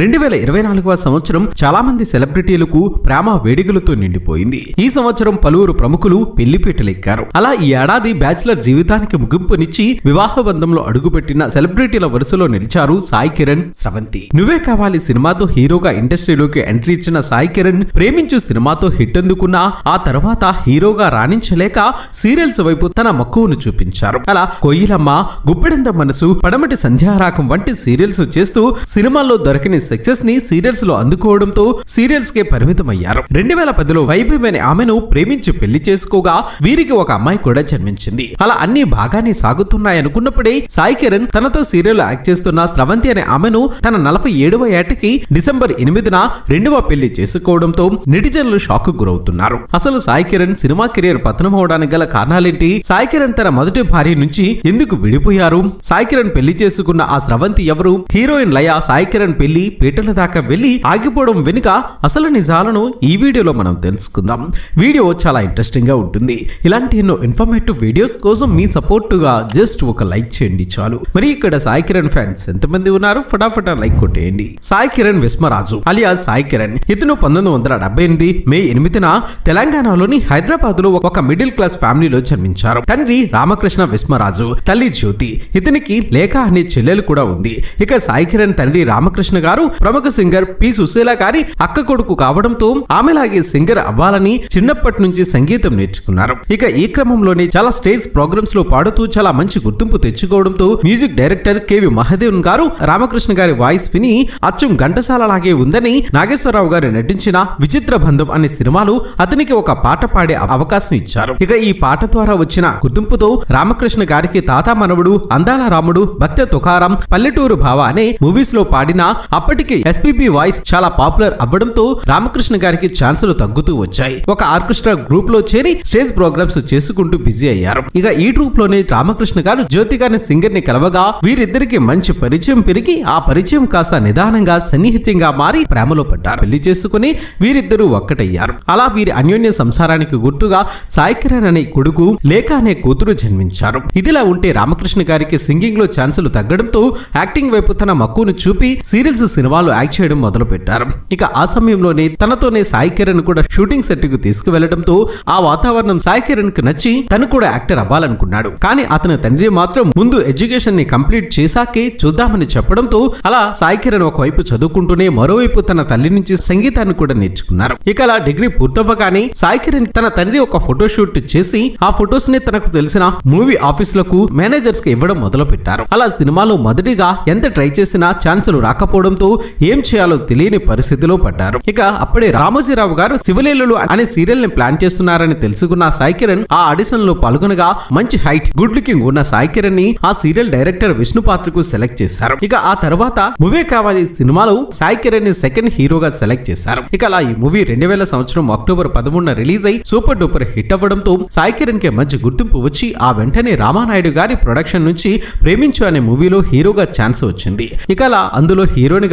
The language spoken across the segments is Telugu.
రెండు వేల ఇరవై నాలుగవ సంవత్సరం చాలా మంది సెలబ్రిటీలకు ప్రేమ వేడుకలతో నిండిపోయింది. ఈ సంవత్సరం పలువురు ప్రముఖులు పెళ్ళిపీటలెక్కారు అలా ఈ ఏడాది బ్యాచిలర్ జీవితానికి ముగింపునిచ్చి వివాహ బంధంలో అడుగుపెట్టిన సెలబ్రిటీల వరుసలో నిలిచారు సాయి కిరణ్ స్రవంతి. నువ్వే కావాలి సినిమాతో హీరోగా ఇండస్ట్రీలోకి ఎంట్రీ ఇచ్చిన సాయి కిరణ్ ప్రేమించు సినిమాతో హిట్ అందుకున్న ఆ తర్వాత హీరోగా రాణించలేక సీరియల్స్ వైపు తన మక్కువను చూపించారు. అలా కొయ్యిలమ్మ గుప్పెడంత మనసు పడమటి సంధ్యారాకం వంటి సీరియల్స్ చేస్తూ సినిమాల్లో దొరకని సక్సెస్ని సీరియల్స్లో అందుకోవడంతో సీరియల్స్ కే పరిమితమయ్యారు. రెండు వేల పదిలో వైభవ్ అనే ఆమెను ప్రేమించి పెళ్ళి చేసుకోగా వీరికి ఒక అమ్మాయి కూడా జన్మించింది. అలా అన్ని బాగానే సాగుతున్నాయనుకున్నప్పుడే సాయి కిరణ్ తనతో సీరియల్ యాక్ట్ చేస్తున్న స్రవంతి అనే ఆమెను తన నలభై ఏడవ ఏటకి డిసెంబర్ ఎనిమిదిన రెండవ పెళ్ళి చేసుకోవడంతో నెటిజన్లు షాక్ గురవుతున్నారు. అసలు సాయి కిరణ్ సినిమా కెరీర్ పతనం అవడానికి గల కారణాలేంటి? సాయి కిరణ్ తన మొదటి భార్య నుంచి ఎందుకు విడిపోయారు? సాయి కిరణ్ పెళ్ళి చేసుకున్న ఆ స్రవంతి ఎవరు? హీరోయిన్ లయ సాయి కిరణ్ పెళ్ళి పీటల దాకా వెళ్ళి ఆగిపోవడం వెనుక అసలు నిజాలను ఈ వీడియోలో మనం తెలుసుకుందాం. వీడియో చాలా ఇంట్రెస్టింగ్గా ఉంటుంది. ఇలాంటి ఎన్నో ఇన్ఫర్మేటివ్ వీడియోస్ కోసం మీ సపోర్టుగా జస్ట్ ఒక లైక్ చేయండి చాలు. మరి ఇక్కడ సాయి కిరణ్ ఫ్యాన్స్ ఎంతమంది ఉన్నారు? ఫటాఫటా లైక్ కొట్టేయండి. సాయి కిరణ్ విస్మరాజు అలియా సాయి కిరణ్. ఇతను పంతొమ్మిది వందల డెబ్బై ఎనిమిది మే ఎనిమిదిన తెలంగాణలోని హైదరాబాద్లో ఒక మిడిల్ క్లాస్ ఫ్యామిలీలో జన్మించారు. తండ్రి రామకృష్ణ విస్మరాజు తల్లి జ్యోతి. ఇతనికి లేఖ అనే చెల్లెలు కూడా ఉంది. ఇక సాయి కిరణ్ తండ్రి రామకృష్ణ గారు ప్రముఖ సింగర్ పి సుశీల గారి అక్క కొడుకు కావడంతో ఆమెలాగే సింగర్ అవ్వాలని చిన్నప్పటి నుంచి సంగీతం నేర్చుకున్నారు. ఇక ఈ క్రమంలోనే చాలా స్టేజ్ ప్రోగ్రామ్స్లో పాడుతూ చాలా మంచి గుర్తింపు తెచ్చుకోవడంతో మ్యూజిక్ డైరెక్టర్ కెవి మహదేవన్ గారు రామకృష్ణ గారి వాయిస్ విని అచ్చం ఘంటసాల లాగే ఉందని నాగేశ్వరరావు గారు నటించిన విచిత్ర బంధం అనే సినిమాలు అతనికి ఒక పాట పాడే అవకాశం ఇచ్చారు. ఇక ఈ పాట ద్వారా వచ్చిన గుర్తింపుతో రామకృష్ణ గారికి తాత మనవుడు అందాల రాముడు భక్త తుకారం పల్లెటూరు భావ అనే మూవీస్లో పాడిన అప్పటి అప్పటికి ఎస్పీబీ వాయిస్ చాలా పాపులర్ అవ్వడంతో రామకృష్ణ గారికి ఛాన్సులు తగ్గుతూ వచ్చాయి. ఒక ఆర్కెస్ట్రా గ్రూప్లో చేరి స్టేజ్ ప్రోగ్రామ్స్ చేసుకుంటూ బిజీ అయ్యారు. ఇక ఈ గ్రూప్లోనే రామకృష్ణ గారు జ్యోతి గారి సింగర్ని కలవగా వీరిద్దరికి మంచి పరిచయం పెరిగి ఆ పరిచయం కాస్త నిదానంగా సన్నిహితంగా మారి ప్రేమలో పడ్డారు. పెళ్ళి చేసుకుని వీరిద్దరూ ఒక్కటయ్యారు. అలా వీరి అన్యోన్య సంసారానికి గుర్తుగా సాయి కిరణ్ అనే కొడుకు లేఖ అనే కూతురు జన్మించారు. ఇదిలా ఉంటే రామకృష్ణ గారికి సింగింగ్లో ఛాన్సులు తగ్గడంతో యాక్టింగ్ వైపు తన మక్కువను చూపి సీరియల్స్ సినిమాలు యాక్ట్ చేయడం మొదలు పెట్టారు ఇక ఆ సమయంలోనే తనతోనే సాయి కిరణ్ కూడా షూటింగ్ సెట్కు తీసుకువెళ్ళడంతో ఆ వాతావరణం సాయి కిరణ్కు నచ్చి తను కూడా యాక్టర్ అవ్వాలనుకున్నాడు. కానీ అతని తండ్రి మాత్రం ముందు ఎడ్యుకేషన్ని కంప్లీట్ చేశాకే చూద్దామని చెప్పడంతో అలా సాయి కిరణ్ ఒకవైపు చదువుకుంటూనే మరోవైపు తన తల్లి నుంచి సంగీతాన్ని కూడా నేర్చుకున్నారు. ఇక అలా డిగ్రీ పూర్తవ్వగానే సాయి కిరణ్ తన తండ్రి ఒక ఫోటో షూట్ చేసి ఆ ఫొటోస్ని తనకు తెలిసిన మూవీ ఆఫీసులకు మేనేజర్స్కి ఇవ్వడం మొదలు పెట్టారు అలా సినిమాలో మొదటిగా ఎంత ట్రై చేసినా ఛాన్సులు రాకపోవడంతో ఏం చేయాలో తెలియని పరిస్థితిలో పడ్డారు. ఇక అప్పుడే రామోజీరావు గారు శివలీలలు అనే సీరియల్ని ప్లాన్ చేస్తున్నారని తెలుసుకున్న సాయి కిరణ్ ఆ ఆడిషన్లో పాల్గొనగా మంచి హైట్ గుడ్ లుకింగ్ ఉన్న సాయి కిరణ్ని ఆ సీరియల్ డైరెక్టర్ విష్ణు పాత్రకు సెలెక్ట్ చేశారు. ఇక ఆ తర్వాత మూవీ కావాలి సినిమాలో సాయి కిరణ్ని సెకండ్ హీరోగా సెలెక్ట్ చేశారు. ఇక అలా ఈ మూవీ రెండు వేల సంవత్సరం అక్టోబర్ పదమూడున రిలీజ్ అయి సూపర్ డూపర్ హిట్ అవ్వడంతో సాయి కిరణ్కి మంచి గుర్తింపు వచ్చి ఆ వెంటనే రామానాయుడు గారి ప్రొడక్షన్ నుంచి ప్రేమించు అనే మూవీలో హీరోగా ఛాన్స్ వచ్చింది. ఇక అలా అందులో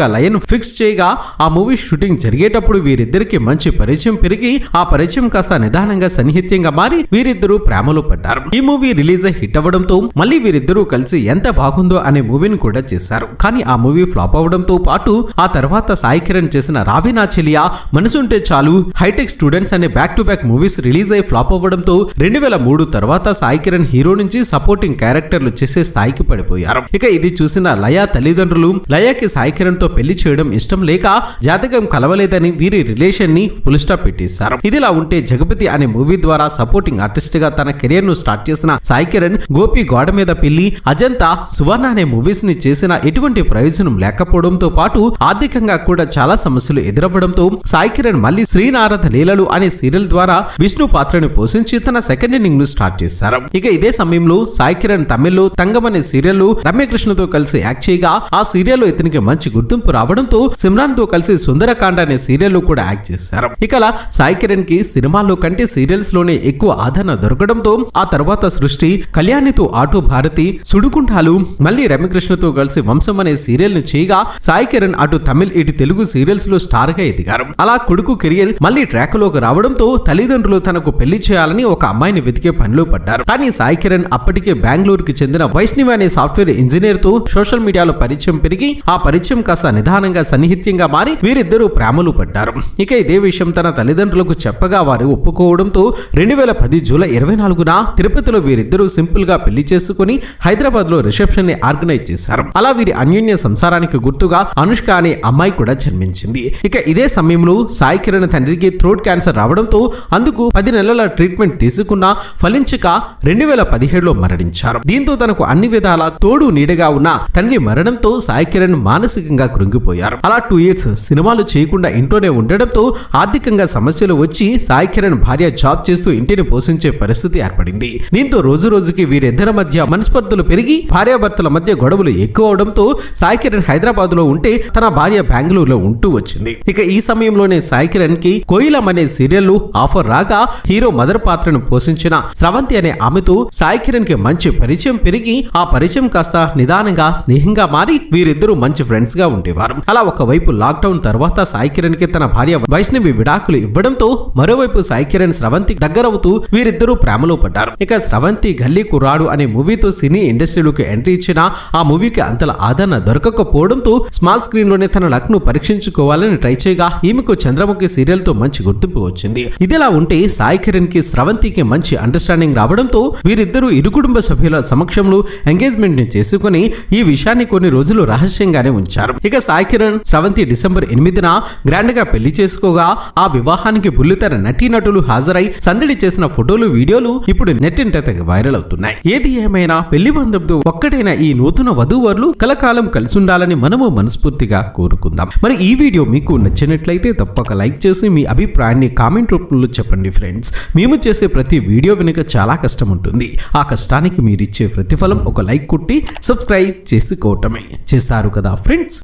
హీరోయిన్గా లయన్ ఫిక్స్ చేయగా ఆ మూవీ షూటింగ్ జరిగేటప్పుడు వీరిద్దరికి మంచి పరిచయం పెరిగి ఆ పరిచయం కాస్త నిదానంగా సన్నిహిత్యంగా మారి వీరిద్దరూ ప్రేమలో పడ్డారు. ఈ మూవీ రిలీజ్ హిట్ అవ్వడంతో మళ్ళీ వీరిద్దరూ కలిసి ఎంత బాగుందో అనే మూవీని కూడా చేశారు. కానీ ఆ మూవీ ఫ్లాప్ అవడంతో పాటు ఆ తర్వాత సాయి కిరణ్ చేసిన రావి నా చెలియా మనసుంటే చాలు హైటెక్ స్టూడెంట్స్ అనే back to back movies release అయి ఫ్లాప్ అవ్వడంతో రెండు వేల మూడు తర్వాత సాయి కిరణ్ హీరో నుంచి సపోర్టింగ్ క్యారెక్టర్లు చేసే స్థాయికి పడిపోయారు. ఇక ఇది చూసిన లయ తల్లిదండ్రులు లయకి సాయి కిరణ్తో పెళ్ళి చేయడం ఇష్టం లేక జాతకం కలవలేదని వీరి రిలేషన్ని ఫుల్ స్టాప్ పెట్టేశారు. ఇదిలా ఉంటే జగపతి అనే మూవీ ద్వారా సపోర్టింగ్ ఆర్టిస్ట్గా తన కెరీర్ను స్టార్ట్ చేసిన సాయి కిరణ్ గోపి గోడ మీద పెళ్ళి అజంతా సువర్ణ అనే మూవీస్ని చేసిన ఎటువంటి ప్రయోజనం లేకపోవడంతో పాటు ఆర్థికంగా కూడా చాలా సమస్యలు ఎదురవ్వడంతో సాయి కిరణ్ మళ్ళీ శ్రీనారద లీలలు అనే సీరియల్ ద్వారా విష్ణు పాత్రను పోషించి తన సెకండ్ ఇన్నింగ్ను స్టార్ట్ చేశారు. ఇక ఇదే సమయంలో సాయి కిరణ్ తమిళ్ళో తంగం అనే సీరియల్ రమ్యకృష్ణతో కలిసి యాక్ట్ చేయగా ఆ సీరియల్లో ఇతనికి మంచి గుర్తింపు రావడంతో సిమ్రాన్తో కలిసి సుందరకాండ అనే సీరియల్ కూడా యాక్ట్ చేశారు. ఇక సాయి కిరణ్కి సినిమాల్లో కంటే సీరియల్స్లోనే ఎక్కువ ఆదరణ దొరకడంతో ఆ తర్వాత సృష్టి కళ్యాణితో ఆటో భారతి సుడుకుంటాలు మళ్ళీ రమ్యకృష్ణతో కలిసి వంశం అనే సీరియల్ని చేయగా సాయి కిరణ్ అటు తమిళ్ ఇటు తెలుగు సీరియల్స్లో స్టార్గా ఎదిగారు. అలా కొడుకు కెరియర్ మళ్ళీ ట్రాక్లోకి రావడంతో తల్లిదండ్రులు తనకు పెళ్ళి చేయాలని ఒక అమ్మాయిని వెతికే పనిలో పడ్డారు. కానీ సాయి కిరణ్ అప్పటికే బెంగళూరుకి చెందిన వైష్ణవి అనే సాఫ్ట్వేర్ ఇంజనీర్తో సోషల్ మీడియాలో పరిచయం పెరిగి ఆ పరిచయం కాస్త నిదానంగా సన్నిహిత్యంగా మారి వీరిద్దరూ ప్రేమలు పడ్డారు. ఇక ఇదే విషయం తన తల్లిదండ్రులకు చెప్పగా వారు ఒప్పుకోవడంతో రెండు వేల పది జూలై ఇరవై నాలుగున తిరుపతిలో వీరిద్దరూ సింపుల్గా పెళ్ళి చేసుకుని హైదరాబాద్లో రిసెప్షన్ని ఆర్గనైజ్ చేశారు. అలా వీరి అన్యోన్య సంసారానికి గుర్తుగా అనుష్క అనే అమ్మాయి కూడా జన్మించింది. ఇక ఇదే సమయంలో సాయి కిరణ్ తండ్రికి థ్రోట్ క్యాన్సర్ రావడంతో అందుకు పది నెలల ట్రీట్మెంట్ తీసుకున్నా ఫలించక రెండు వేల పదిహేడులో మరణించారు. దీంతో తనకు అన్ని విధాల తోడు నీడగా ఉన్న తండ్రి మరణంతో సాయి కిరణ్ మానసికంగా కృంగిపోయారు. అలా టూ ఇయర్స్ సినిమాలు చేయకుండా ఇంట్లోనే ఉండడంతో ఆర్థికంగా సమస్యలు వచ్చి సాయి కిరణ్ భార్య జాబ్ చేస్తూ ఇంటిని పోషించే పరిస్థితి ఏర్పడింది. దీంతో రోజు రోజుకి వీరిద్దరి మధ్య మనస్పర్ధలు పెరిగి భార్యాభర్తల మధ్య గొడవలు ఎక్కువ అవడంతో సాయి కిరణ్ హైదరాబాద్లో ఉంటే తన భార్య బెంగళూరులో ఉంటూ వచ్చింది. ఇక ఈ సమయంలోనే సాయి కిరణ్కి కోయిలం అనే సీరియల్ ఆఫర్ రాగా హీరో మదర్ పాత్రను పోషించిన స్రవంతి అనే ఆమెతో సాయి కిరణ్కి మంచి పరిచయం పెరిగి ఆ పరిచయం కాస్త నిదానంగా స్నేహంగా మారి వీరిద్దరూ మంచి ఫ్రెండ్స్గా ఉండేవారు. అలా ఒకవైపు లాక్డౌన్ తర్వాత సాయి కిరణ్కి తన భార్య వైష్ణవి విడాకులు ఇవ్వడంతో మరోవైపు సాయి కిరణ్ స్రవంతి దగ్గరవుతూ వీరిద్దరూ ప్రేమలో పడ్డారు. ఇక స్రవంతి గల్లీ కుర్రాడు అనే మూవీతో సినీ ఇండస్ట్రీలోకి ఎంట్రీ ఇచ్చిన ఆ మూవీకి అంతల ఆదరణ దొరకకపోవడంతో స్మాల్ స్క్రీన్లోనే తన లక్ను పరీక్షించుకోవాలని ట్రై చేయగా ఈమెకు చంద్రముఖి సీరియల్తో మంచి గుర్తింపు వచ్చింది. ఇదిలా ఉంటే సాయి కిరణ్కి స్రవంతికి మంచి అండర్స్టాండింగ్ రావడంతో వీరిద్దరూ ఇరు కుటుంబ సభ్యుల సమక్షంలో ఎంగేజ్మెంట్ని చేసుకుని ఈ విషయాన్ని కొన్ని రోజులు రహస్యంగానే ఉంచారు. ఇక సాయి కిరణ్ స్రవంతి డిసెంబర్ ఎనిమిదిన గ్రాండ్గా పెళ్ళి చేసుకోగా ఆ వివాహానికి బుల్లితెర నటీనటులు హాజరై సందడి చేసిన ఫోటోలు వీడియోలు ఇప్పుడు నెట్టింట వైరల్ అవుతున్నాయి. ఏది ఏమైనా పెళ్ళి బంధంతో ఒక్కటైన ఈ నూతన వధూవరులు కలకాలం కలిసి ఉండాలని మనము మనస్ఫూర్తిగా కోరుకుందాం. మరి ఈ వీడియో మీకు నచ్చినట్లయితే తప్పక లైక్ చేసి మీ అభిప్రాయాన్ని కామెంట్ రూపంలో చెప్పండి ఫ్రెండ్స్. మేము చేసే ప్రతి వీడియో వెనుక చాలా కష్టం ఉంటుంది. ఆ కష్టానికి మీరిచ్చే ప్రతిఫలం ఒక లైక్ కొట్టి సబ్స్క్రైబ్ చేసుకోవటమే. చేస్తారు కదా ఫ్రెండ్స్?